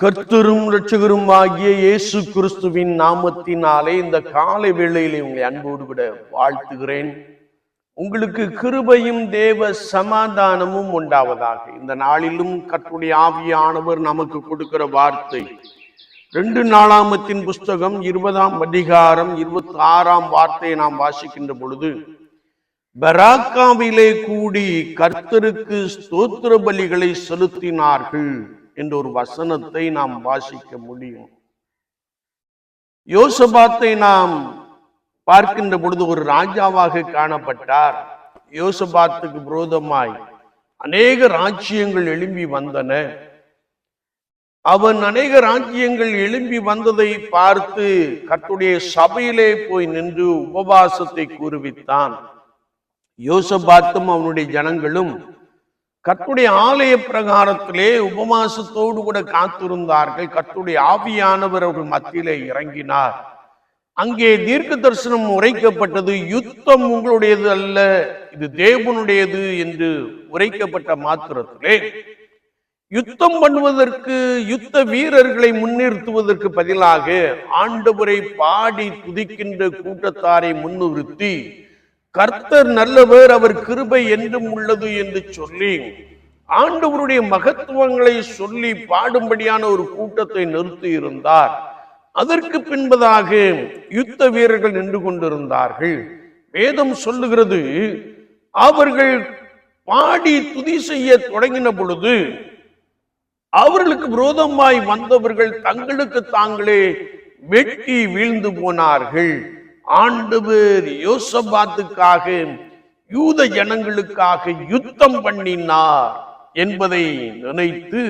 கர்த்தரும் ரட்சகரும் ஆகிய இயேசு கிறிஸ்துவின் நாமத்தினாலே இந்த காலை வேளையிலே உங்களை அன்போடு விட வாழ்த்துகிறேன். உங்களுக்கு கிருபையும் தேவ சமாதானமும் உண்டாவதாக. இந்த நாளிலும் கற்றுடைய ஆவியானவர் நமக்கு கொடுக்கிற வார்த்தை. ரெண்டு நாளாமத்தின் புஸ்தகம் இருபதாம் அதிகாரம் இருபத்தி ஆறாம் வார்த்தையை நாம் வாசிக்கின்ற பொழுது பராக்காவிலே கூடி கர்த்தருக்கு ஸ்தோத்திர பலிகளை செலுத்தினார்கள். என்ற ஒரு வசனத்தை நாம் வாசிக்க முடியும். யோசபாத்தை நாம் பார்க்கின்ற பொழுது ஒரு ராஜாவாக காணப்பட்டார். யோசபாத்துக்கு விரோதமாய் அநேக ராஜ்யங்கள் எழும்பி வந்தன. அவன் அநேக ராஜ்யங்கள் எழும்பி வந்ததை பார்த்து கட்டுடைய சபையிலே போய் நின்று உபவாசத்தை கூறுவித்தான் யோசபாத்தும் அவனுடைய ஜனங்களும் கத்துடைய ஆலய பிரகாரத்திலே உபவாசத்தோடு கூட காத்திருந்தார்கள். கத்துடைய ஆவியானவர் அவர்கள் மத்தியிலே இறங்கினார். அங்கே தீர்க்க தரிசனம் உரைக்கப்பட்டது. யுத்தம் உங்களுடையது அல்ல இது தேவனுடையது என்று உரைக்கப்பட்ட மாத்திரத்திலே யுத்தம் பண்ணுவதற்கு யுத்த வீரர்களை முன்னிறுத்துவதற்கு பதிலாக ஆண்டவரை பாடி துதிக்கின்ற கூட்டத்தாரை முன்னிறுத்தி கர்த்தர் நல்லவர் அவர் கிருபை என்றும் உள்ளது என்று சொல்லி ஆண்டவருடைய மகத்துவங்களை சொல்லி பாடும்படியான ஒரு கூட்டத்தை நிறுத்தி இருந்தார் அதற்கு பின்பதாக யுத்த வீரர்கள் நின்று கொண்டிருந்தார்கள். வேதம் சொல்லுகிறது அவர்கள் பாடி துதி செய்ய தொடங்கின பொழுது அவர்களுக்கு விரோதமாய் வந்தவர்கள் தங்களுக்கு தாங்களே வெட்டி வீழ்ந்து போனார்கள். ஆண்டவர் யோசபாத்துக்காக யூத ஜனங்களுக்காக யுத்தம் பண்ணினார் என்பதை நினைத்து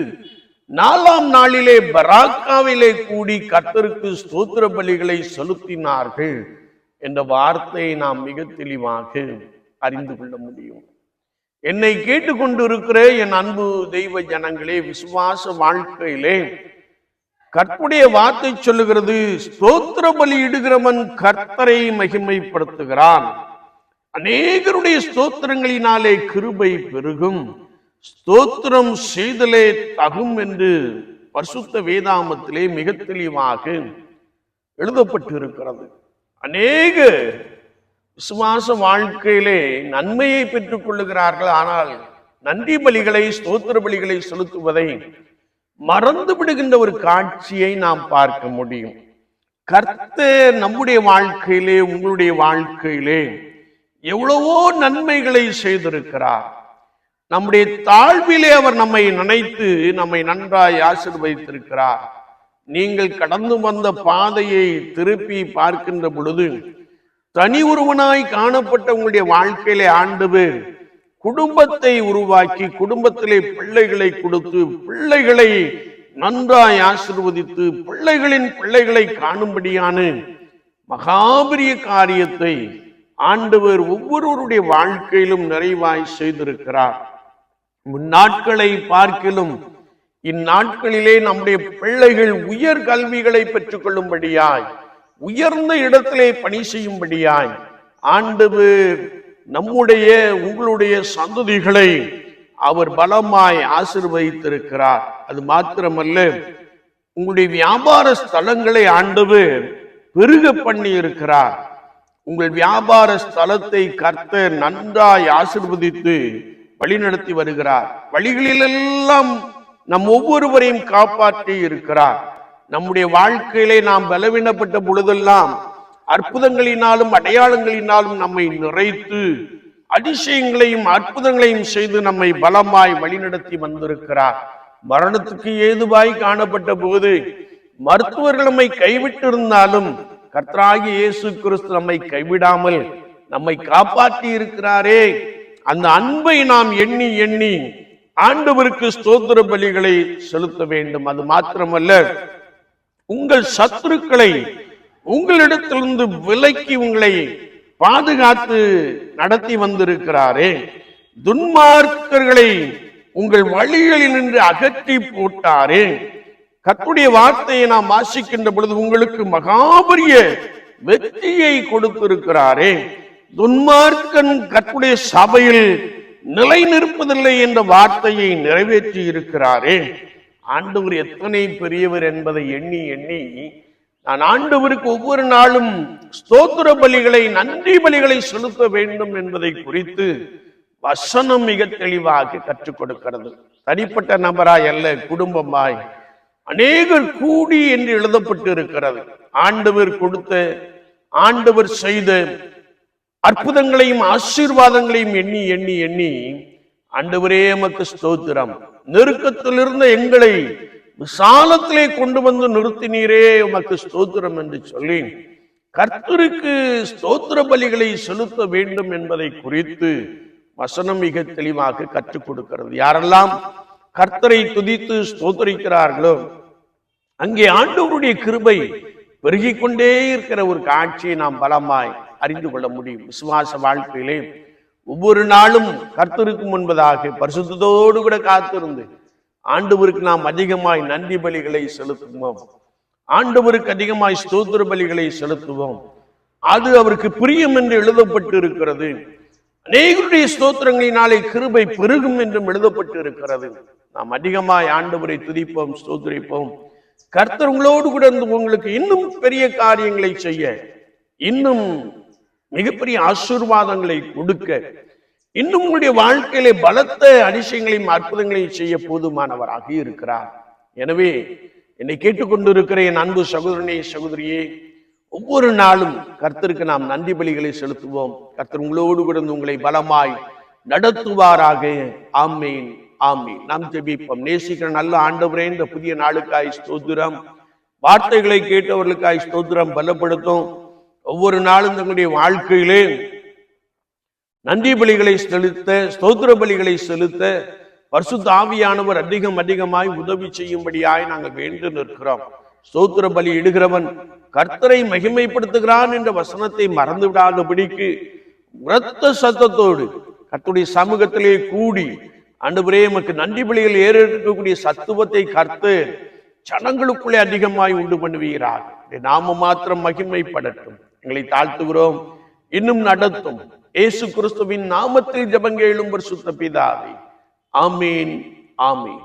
நாலாம் நாளிலே பராக்காவிலே கூடி கத்தருக்கு ஸ்தோத்திர பலிகளை செலுத்தினார்கள் என்ற வார்த்தையை நாம் மிக தெளிவாக அறிந்து கொள்ள முடியும். என்னை கேட்டுக்கொண்டிருக்கிற என் அன்பு தெய்வ ஜனங்களே விசுவாச வாழ்க்கையிலே கற்புடைய வார்த்தை சொல்லுகிறது ஸ்தோத்திர பலி இடுகிறவன் கர்த்தரை மகிமைப்படுத்துகிறான். அநேகருடைய ஸ்தோத்திரங்களினாலே கிருபை பெருகும். ஸ்தோத்திரம் செய்தலே தகும் என்று பரிசுத்த வேதாமத்திலே மிக தெளிவாக எழுதப்பட்டிருக்கிறது. அநேக விசுவாச வாழ்க்கையிலே நன்மையை பெற்றுக் கொள்ளுகிறார்கள் ஆனால் நன்றி பலிகளை ஸ்தோத்திர பலிகளை செலுத்துவதை மறந்து விடுகின்ற ஒரு காட்சியை நாம் பார்க்க முடியும். கர்த்தர் நம்முடைய வாழ்க்கையிலே உங்களுடைய வாழ்க்கையிலே எவ்வளவோ நன்மைகளை செய்திருக்கிறார். நம்முடைய தாழ்விலே அவர் நம்மை நினைத்து நம்மை நன்றாய் ஆசிர்வதித்திருக்கிறார். நீங்கள் கடந்து வந்த பாதையை திருப்பி பார்க்கின்ற பொழுது தனி ஒருவனாய் காணப்பட்ட உங்களுடைய வாழ்க்கையிலே ஆண்டு குடும்பத்தை உருவாக்கி குடும்பத்திலே பிள்ளைகளை கொடுத்து பிள்ளைகளை நன்றாய் ஆசிர்வதித்து பிள்ளைகளின் பிள்ளைகளை காணும்படியான மகாபரிய காரியத்தை ஆண்டவர் ஒவ்வொருவருடைய வாழ்க்கையிலும் நிறைவாய் செய்திருக்கிறார். முன்னாட்களை பார்க்கிலும் இந்நாட்களிலே நம்முடைய பிள்ளைகள் உயர் கல்விகளை பெற்றுக் கொள்ளும்படியாய் உயர்ந்த இடத்திலே பணி செய்யும்படியாய் ஆண்டவர் நம்முடைய உங்களுடைய சந்ததிகளை அவர் பலமாய் ஆசிர்வதித்திருக்கிறார். அது மாத்திரமல்ல உங்களுடைய வியாபார ஸ்தலங்களை ஆண்டவர் பெருக பண்ணி இருக்கிறார் உங்கள் வியாபார ஸ்தலத்தை கர்த்த நன்றாய் ஆசிர்வதித்து வழிநடத்தி வருகிறார். வழிகளிலெல்லாம் நம் ஒவ்வொருவரையும் காப்பாற்றி இருக்கிறார். நம்முடைய வாழ்க்கையிலே நாம் பலவீனப்பட்ட பொழுதெல்லாம் அற்புதங்களினாலும் அடையாளங்களினாலும் நம்மை நிறைத்து அதிசயங்களையும் அற்புதங்களையும் செய்து நம்மை பலமாய் வழிநடத்தி வந்திருக்கிறார். மரணத்துக்கு ஏதுவாய் காணப்பட்ட போது மருத்துவர்கள் நம்மை கைவிட்டிருந்தாலும் கர்த்தராகி இயேசு கிறிஸ்து நம்மை கைவிடாமல் நம்மை காப்பாற்றி இருக்கிறாரே. அந்த அன்பை நாம் எண்ணி எண்ணி ஆண்டவருக்கு ஸ்தோத்திர பலிகளை செலுத்த வேண்டும். அது மாத்திரமல்ல உங்கள் சத்துருக்களை உங்களிடத்திலிருந்து விலக்கி உங்களை பாதுகாத்து நடத்தி வந்திருக்கிறாரே. துன்மார்க்கர்களை உங்கள் வழிகளில் நின்று அகற்றி போட்டாரே. கத்துடைய வார்த்தையை நாம் வாசிக்கின்ற பொழுது உங்களுக்கு மகாபரிய வெற்றியை கொடுத்திருக்கிறாரே. துன்மார்க்கன் கத்துடைய சபையில் நிலை நிற்பதில்லை என்ற வார்த்தையை நிறைவேற்றி இருக்கிறாரே. ஆண்டவர் எத்தனை பெரியவர் என்பதை எண்ணி எண்ணி நான் ஆண்டவருக்கு ஒவ்வொரு நாளும் ஸ்தோத்திர பலிகளை நன்றி பலிகளை செலுத்த வேண்டும் என்பதை குறித்து வசனம் மிக தெளிவாக கற்றுக் கொடுக்கிறது. தனிப்பட்ட நபராய் அல்ல குடும்பமாய். அநேகர் கூடி என்று எழுதப்பட்டு இருக்கிறது ஆண்டவர் கொடுத்த ஆண்டவர் செய்த அற்புதங்களையும் ஆசீர்வாதங்களையும் எண்ணி எண்ணி எண்ணி ஆண்டவரே எமக்கு ஸ்தோத்திரம். நெருக்கத்திலிருந்த எங்களை விசாலத்திலே கொண்டு வந்து நிறுத்தினீரே உமக்கு ஸ்தோத்திரம் என்று சொல்லி கர்த்தருக்கு ஸ்தோத்திர பலிகளை செலுத்த வேண்டும் என்பதை குறித்து வசனம் மிக தெளிவாக கற்றுக் கொடுக்கிறது. யாரெல்லாம் கர்த்தரை துதித்து ஸ்தோத்தரிக்கிறார்களோ அங்கே ஆண்டவருடைய கிருபை பெருகிக் கொண்டே இருக்கிற ஒரு காட்சியை நாம் பலமாய் அறிந்து கொள்ள முடியும். விசுவாச வாழ்க்கையிலே ஒவ்வொரு நாளும் கர்த்தருக்கு முன்பதாக பரிசுத்தோடு கூட காத்திருந்து ஆண்டவருக்கு நாம் அதிகமாய் நன்றி பலிகளை செலுத்துவோம். ஆண்டவருக்கு அதிகமாய் ஸ்தோத்திர பலிகளை செலுத்துவோம். அது அவருக்கு பிரியம் என்று எழுதப்பட்டு இருக்கிறது அநேகருடைய ஸ்தோத்திரங்களினாலே கிருபை பெருகும் என்றும் எழுதப்பட்டு இருக்கிறது நாம் அதிகமாய் ஆண்டவரை துதிப்போம் ஸ்தோத்திரிப்போம். கர்த்தர் உங்களோடு கூட இருந்து உங்களுக்கு இன்னும் பெரிய காரியங்களை செய்ய இன்னும் மிகப்பெரிய ஆசீர்வாதங்களை கொடுக்க இன்னும் உங்களுடைய வாழ்க்கையிலே பலத்த அதிசயங்களையும் அற்புதங்களையும் செய்ய போதுமானவராக இருக்கிறார். எனவே என்னை கேட்டுக்கொண்டிருக்கிற என் அன்பு சகோதரனே சகோதரியே ஒவ்வொரு நாளும் கர்த்தருக்கு நாம் நன்றி பலிகளை செலுத்துவோம். கர்த்தர் உங்களோடு கூட உங்களை பலமாய் நடத்துவாராக. ஆமேன் ஆமேன். நாம் ஜெபிப்போம். நேசிக்கிற நல்ல ஆண்டவரே இந்த புதிய நாளுக்காய் ஸ்தோத்திரம். வார்த்தைகளை கேட்டவர்களுக்காய் ஸ்தோத்திரம். பலப்படுத்தும். ஒவ்வொரு நாளும் தங்களுடைய வாழ்க்கையிலே நன்றி பலிகளை செலுத்த ஸ்தோத்திர பலிகளை செலுத்த பரிசுத்த ஆவியானவர் அதிகம் அதிகமாய் உதவி செய்யும்படியாய் நாங்கள் வேண்டு நிற்கிறோம். ஸ்தோத்திர பலி இடுகிறவன் கர்த்தரை மகிமைப்படுத்துகிறான் என்ற வசனத்தை மறந்து விடாதபடிக்கு உரத்த சத்தத்தோடு கர்த்துடைய சமூகத்திலே கூடி அன்றுபுரே எமக்கு நன்றி பலிகள் ஏறெடுக்கக்கூடிய சத்துவத்தை கர்த்து ஜனங்களுக்குள்ளே அதிகமாய் உண்டு பண்ணுவீரார் நாம மாத்திரம் மகிமைப்படட்டும். எங்களை தாழ்த்துகிறோம். இன்னும் நடத்தும். ஏசு கிறிஸ்துவின் நாமத்தில் ஜபங்க எழும்பர் சுத்த பிதாவே. ஆமீன் ஆமீன்.